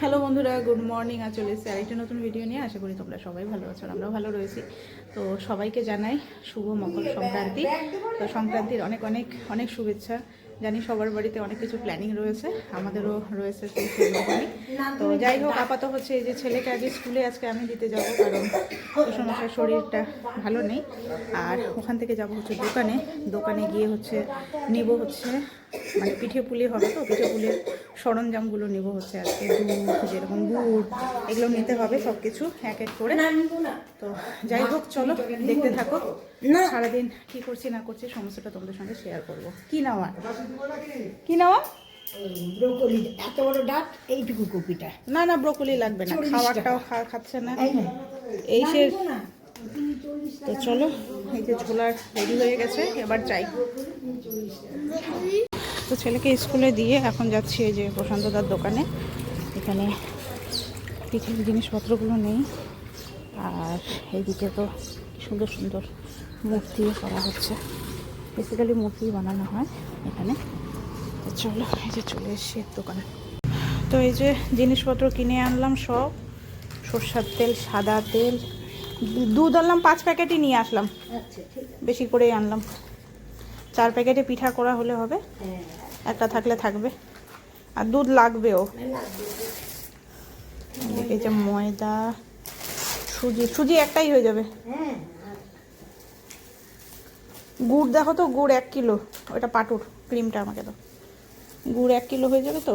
Hello বন্ধুরা, good morning. আর চলে এসেছি আরেকটা নতুন ভিডিও নিয়ে। আশা করি তোমরা সবাই ভালো আছো আমরাও ভালো রয়েছি। তো সবাইকে জানাই শুভ মকর সংক্রান্তি। তো সংক্রান্তির অনেক অনেক অনেক শুভেচ্ছা। জানি সবার বাড়িতে অনেক কিছু প্ল্যানিং রয়েছে। আমাদেরও রয়েছে সেই তো যাই হোক, আপাতত হচ্ছে এই যে ছেলেকে আগে স্কুলে আজকে আমি দিতে যাব, কারণ সমস্যার শরীরটা ভালো নেই। আর ওখান থেকে যাব হচ্ছে দোকানে। দোকানে গিয়ে হচ্ছে নেব হচ্ছে মানে পিঠে পুলি হবে তো পিঠে পুলির সরঞ্জামগুলো নেব হচ্ছে আজকে। দুধ যেরকম গুড় এগুলো নিতে হবে সব কিছু এক এক করে। তো যাই হোক চলো দেখতে থাকো। সারাদিন কি করছি না করছি সমস্যাটা তোমাদের সঙ্গে শেয়ার করব। কি নেওয়া কি নেওয়া ব্রোকলি এত বড় ডাট এইটুকু কপিটা। না না ব্রোকলি লাগবে না চল্লিশ খাবারটাও খা- খাচ্ছে না। এই এই সে তো চলো এই যে ঝোলার রেডি হয়ে গেছে এবার যাই। তো ছেলেকে স্কুলে দিয়ে এখন যাচ্ছি এই যে প্রশান্তদার দোকানে। এখানে পিঠের জিনিসপত্রগুলো নেই। আর এইদিকে তো সুন্দর সুন্দর মূর্তি করা হচ্ছে। বেসিক্যালি মূর্তি বানানো হয় এখানে। তো চলো এই যে চলে এসছি দোকানে। তো এই যে জিনিসপত্র কিনে আনলাম সব। সর্ষার তেল সাদা তেল দুধ আনলাম পাঁচ প্যাকেটই নিয়ে আসলাম। আচ্ছা বেশি করেই আনলাম। চার প্যাকেটে পিঠা করা হলে হবে। হ্যাঁ। একটা থাকলে থাকবে। আর দুধ লাগবেও। এই যে ময়দা সুজি সুজি একটাই হয়ে যাবে। গুড় দেখো তো গুড় এক কিলো। ওটা পাটুর ক্রিমটা আমাকে দাও। গুড় এক কিলো হয়ে যাবে তো?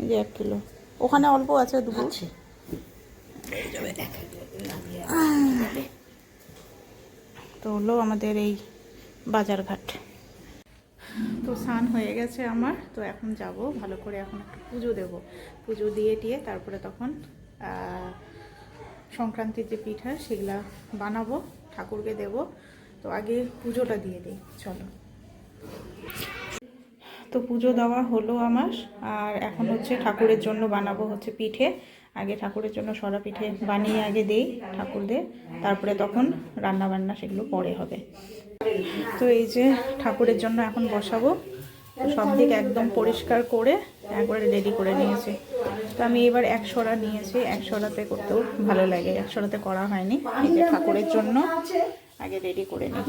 এই যে এক কিলো। ওখানে অল্প আছে আছে। তো হলো আমাদের এই বাজারঘাট। তো স্নান হয়ে গেছে আমার, তো এখন যাব। ভালো করে এখন একটু পুজো দেব। পুজো দিয়ে টিয়ে তারপরে তখন সংক্রান্তির যে পিঠা সেগুলা বানাবো, ঠাকুরকে দেব। তো আগে পুজোটা দিয়ে দিই, চলো। তো পুজো দেওয়া হলো আমার, আর এখন হচ্ছে ঠাকুরের জন্য বানাবো হচ্ছে পিঠে। আগে ঠাকুরের জন্য সরা পিঠে বানিয়ে আগে দেই ঠাকুরদের, তারপরে তখন রান্না বান্না সেগুলো পরে হবে। তো এই যে ঠাকুরের জন্য এখন বসাবো সব দিক একদম পরিষ্কার করে একবারে রেডি করে নিয়েছি। তো আমি এবার এক সরা নিয়েছি, এক সরাতে করতেও ভালো লাগে, এক সরাতে করা হয়নি। ঠাকুরের জন্য আগে রেডি করে নিই।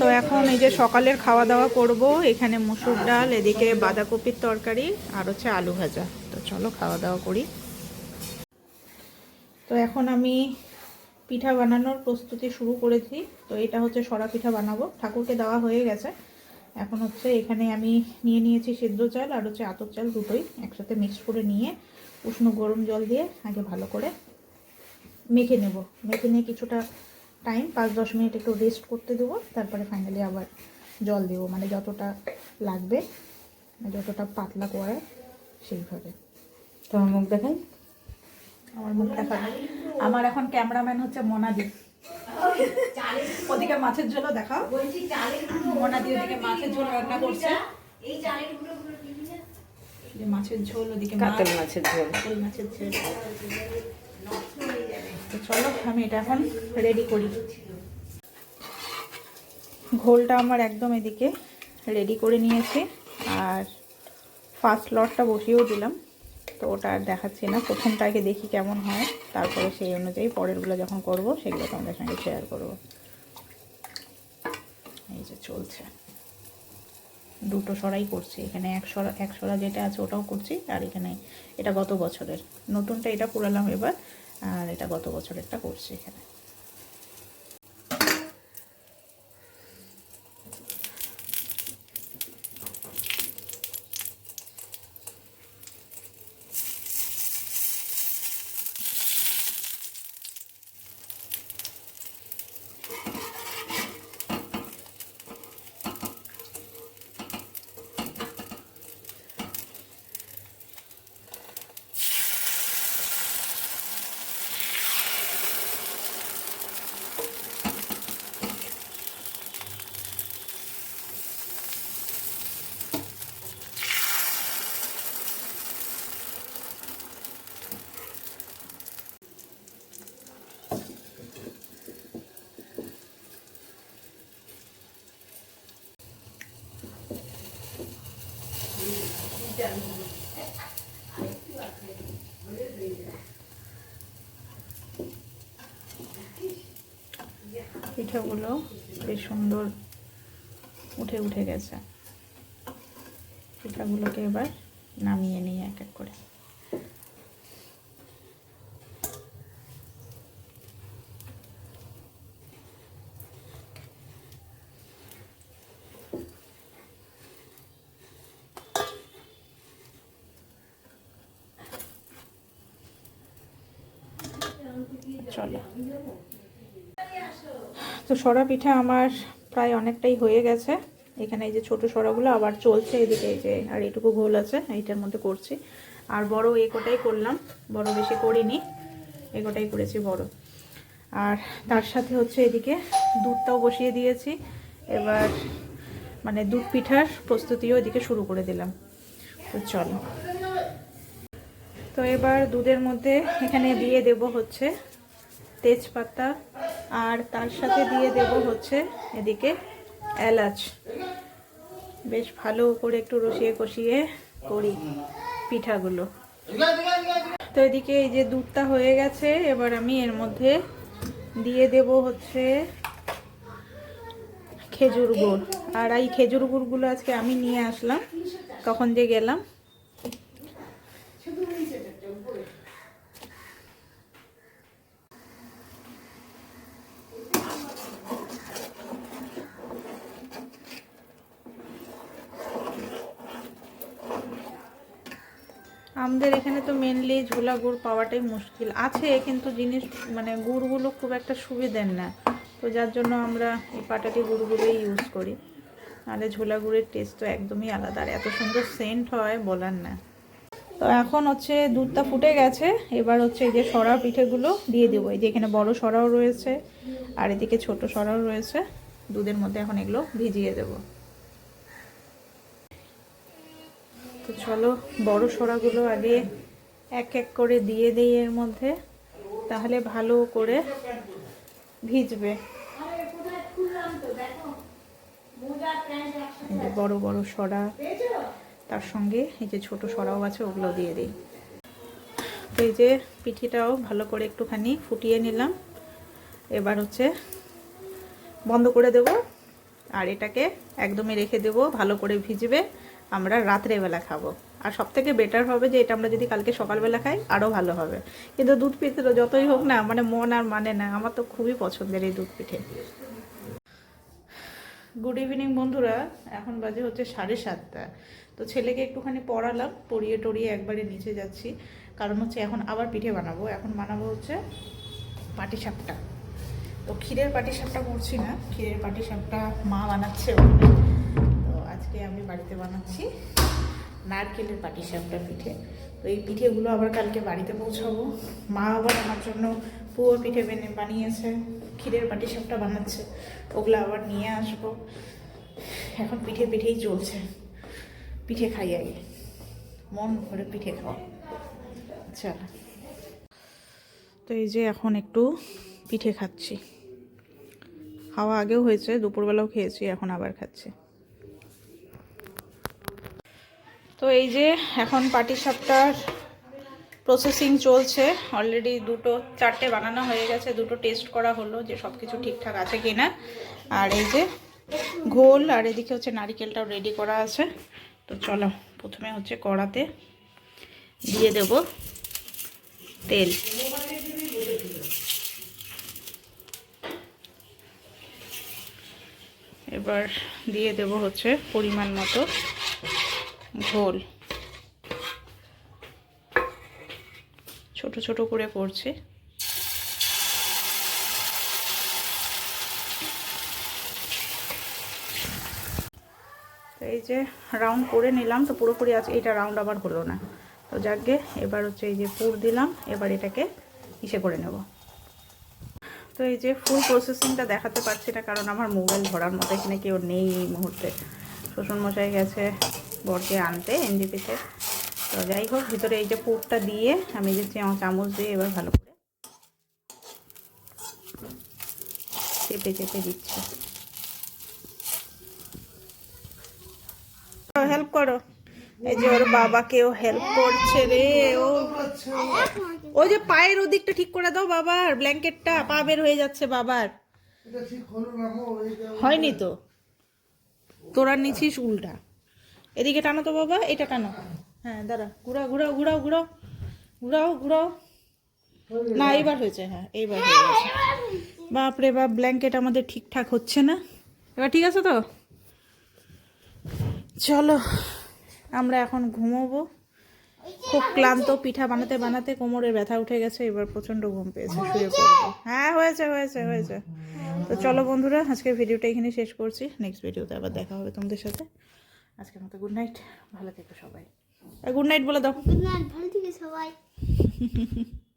তো এখন এই যে সকালের খাওয়া দাওয়া করব, এখানে মুসুর ডাল, এদিকে বাঁধাকপির তরকারি আর হচ্ছে আলু ভাজা। তো চলো খাওয়া দাওয়া করি। তো এখন আমি পিঠা বানানোর প্রস্তুতি শুরু করেছি। তো এটা হচ্ছে সরা পিঠা বানাবো। ঠাকুরকে দেওয়া হয়ে গেছে। এখন হচ্ছে এখানে আমি নিয়ে নিয়েছি সিদ্ধ চাল আর হচ্ছে আতর চাল দুটোই একসাথে মিক্স করে নিয়ে উষ্ণ গরম জল দিয়ে আগে ভালো করে মেখে নেব। মেখে নিয়ে কিছুটা টাইম পাঁচ দশ মিনিট একটু রেস্ট করতে দেবো তারপরে ফাইনালি আবার জল দেবো। মানে যতটা লাগবে যতটা পাতলা করে সেইভাবে। তোমার মুখ দেখাই? আমার মুখ দেখা আমার এখন ক্যামেরাম্যান হচ্ছে মোনাদি। ওদিকে মাছের ঝোলও দেখাও। মোনাদি ওদিকে মাছের ঝোল রান্না করছে। যে মাছের ঝোল ওদিকে মাছ, মাছের ঝোল। মাছের ঝোল। তো চলো, আমি এটা এখন রেডি করি। ঘোলটা আমার একদম এদিকে রেডি করে নিয়েছি, আর ফার্স্ট লটটা বসিয়েও দিলাম। তো ওটা আর দেখাচ্ছি না, প্রথমটা আগে দেখি কেমন হয়, তারপরে সেই অনুযায়ী পরেরগুলো যখন করব, সেগুলো তোমাদের সঙ্গে শেয়ার করব। এই যে চলছে। দুটো সরাই করছি, এখানে এক সরা এক সরা যেটা আছে ওটাও করছি, আর এখানে এটা গত বছরের। নতুনটা এটা পুরালাম এবার আর এটা গত বছরেরটা করছি এখানে। পিঠাগুলো বেশ সুন্দর উঠে উঠে গেছে। পিঠাগুলোকে এবার নামিয়ে নিই এক এক করে। চলো। তো সরা পিঠা আমার প্রায় অনেকটাই হয়ে গেছে। এখানে এই যে ছোট সরাগুলো আবার চলছে এদিকে, এই যে আর এইটুকু ঘোল আছে, এইটার মধ্যে করছি। আর বড় এই কোটাই করলাম, বড় বেশি করিনি এই কোটাই করেছি বড়। আর তার সাথে হচ্ছে এদিকে দুধটাও বসিয়ে দিয়েছি, এবার মানে দুধ পিঠার প্রস্তুতিও এদিকে শুরু করে দিলাম। তো চলো। তো এবার দুধের মধ্যে এখানে দিয়ে দেব হচ্ছে তেজপাতা আর তার সাথে দিয়ে দেব হচ্ছে এদিকে এলাচ। বেশ ভালো করে একটু রসিয়ে কষিয়ে করি পিঠাগুলো। তো এদিকে এই যে দুধটা হয়ে গেছে, এবার আমি এর মধ্যে দিয়ে দেব হচ্ছে খেজুর গুড়। আর এই খেজুর গুড়গুলো আজকে আমি নিয়ে আসলাম, কখন যে গেলাম। আমাদের এখানে তো মেনলি ঝোলা গুড় পাওয়াটাই মুশকিল। আছে, কিন্তু জিনিস মানে গুড়গুলো খুব একটা সুবিধের না। তো যার জন্য আমরা এই পাটাটি গুড়গুলোই ইউজ করি। নাহলে ঝোলা গুড়ের টেস্ট তো একদমই আলাদা। আর এত সুন্দর সেন্ট হয় বলার না। তো এখন হচ্ছে দুধটা ফুটে গেছে। এবার হচ্ছে এই যে সরা পিঠেগুলো দিয়ে দেবো। এই যে এখানে বড় সরাও রয়েছে, আর এদিকে ছোট সরাও রয়েছে। দুধের মধ্যে এখন এগুলো ভিজিয়ে দেবো। তো চলো, বড় সরাগুলো আগে এক এক করে দিয়ে দিই এর মধ্যে, তাহলে ভালো করে ভিজবে। বড় বড় সরা তার সঙ্গে এই যে ছোট সরাও আছে, ওগুলো দিয়ে দিই। এই যে পিঠিটাও ভালো করে একটুখানি ফুটিয়ে নিলাম। এবার হচ্ছে বন্ধ করে দেব, আর এটাকে একদমই রেখে দেব, ভালো করে ভিজবে। আমরা রাত্রেবেলা খাব। আর সব থেকে বেটার হবে যে এটা আমরা যদি কালকে সকালবেলা খাই আরও ভালো হবে। কিন্তু দুধ পিঠে তো যতই হোক না মানে মন আর মানে না, আমার তো খুবই পছন্দের এই দুধ পিঠে। গুড ইভিনিং বন্ধুরা, এখন বাজে হচ্ছে সাড়ে সাতটা। তো ছেলেকে একটুখানি পড়ালাম, পড়িয়ে টড়িয়ে একবারে নিচে যাচ্ছি। কারণ হচ্ছে এখন আবার পিঠে বানাবো, এখন বানাবো হচ্ছে পাটিসাপটা। তো ক্ষীরের পাটিসাপটা করছি না, ক্ষীরের পাটিসাপটা মা বানাচ্ছে। ওখানে আজকে আমি বাড়িতে বানাচ্ছি নারকেলের পাটিসাপটা পিঠে। তো এই পিঠেগুলো আবার কালকে বাড়িতে পৌঁছাবো। মা আবার আমার জন্য পুয়ো পিঠে বেনে বানিয়েছে, ক্ষীরের পাটিসাপটা বানাচ্ছে। ওগুলো আবার নিয়ে আসব। এখন পিঠে পিঠেই চলছে। পিঠে খাই আগে। মন ভরে পিঠে খাওয়া। চল। তো এই যে এখন একটু পিঠে খাচ্ছি। খাওয়া আগেও হয়েছে, দুপুরবেলাও খেয়েছি, এখন আবার খাচ্ছি। তো এই যে এখন পাটিসাপটার প্রসেসিং চলছে। অলরেডি দুটো, চারটে বানানো হয়ে গেছে, দুটো টেস্ট করা হলো যে সব কিছু ঠিকঠাক আছে কি না আর এই যে ঘোল, আর এদিকে হচ্ছে নারিকেলটাও রেডি করা আছে। তো চলো, প্রথমে হচ্ছে কড়াতে দিয়ে দেব তেল। এবার দিয়ে দেব হচ্ছে পরিমাণ মতো। ঘোল ছোট ছোট করে করছি। এই যে রাউন্ড করে নিলাম, তো পুরোপুরি আছে এইটা রাউন্ড আবার হলো না। তো যাকগে, এবার হচ্ছে এই যে পুর দিলাম, এবার এটাকে ইসে করে নেব। তো এই যে ফুল প্রসেসিংটা দেখাতে পারছি না, কারণ আমার মোবাইল ধরার মতো এখানে কেউ নেই এই মুহূর্তে। শ্বশুরমশাই গেছে। বরকে আনতে এনজি এনজিপিতে তো যাই হোক ভিতরে এই যে পুরটা দিয়ে আমি যে চামচ দিয়ে এবার ভালো করে চেপে চেপে দিচ্ছি। হেল্প করো। এই যে ওর বাবাকেও হেল্প করছে রে ও। ওই যে পায়ের ওদিকটা ঠিক করে দাও বাবার ব্ল্যাঙ্কেটটা পা বের হয়ে যাচ্ছে বাবার। হয়নি তো। তোরা নিছিস উল্টা। এদিকে টানো তো বাবা, এটা টানো। হ্যাঁ দাঁড়া, ঘুরাও ঘুরাও ঘুরাও ঘুরাও ঘুরাও ঘুরাও। না, এইবার হয়েছে হ্যাঁ এইবার বাপরে বাপ ব্ল্যাঙ্কেট আমাদের ঠিকঠাক হচ্ছে না। এবার ঠিক আছে তো? চলো, আমরা এখন ঘুমোবো। খুব ক্লান্ত, পিঠা বানাতে বানাতে কোমরের ব্যথা উঠে গেছে, এবার প্রচণ্ড ঘুম পেয়েছে, শুয়ে পড়ব। হ্যাঁ হয়েছে হয়েছে হয়েছে। তো চলো বন্ধুরা, আজকের ভিডিওটা এখানে শেষ করছি। নেক্সট ভিডিওতে আবার দেখা হবে তোমাদের সাথে। আজকের মতো গুড নাইট ভালো থেকো সবাই। গুড নাইট বলে দাও। গুড নাইট ভালো থেকে সবাই।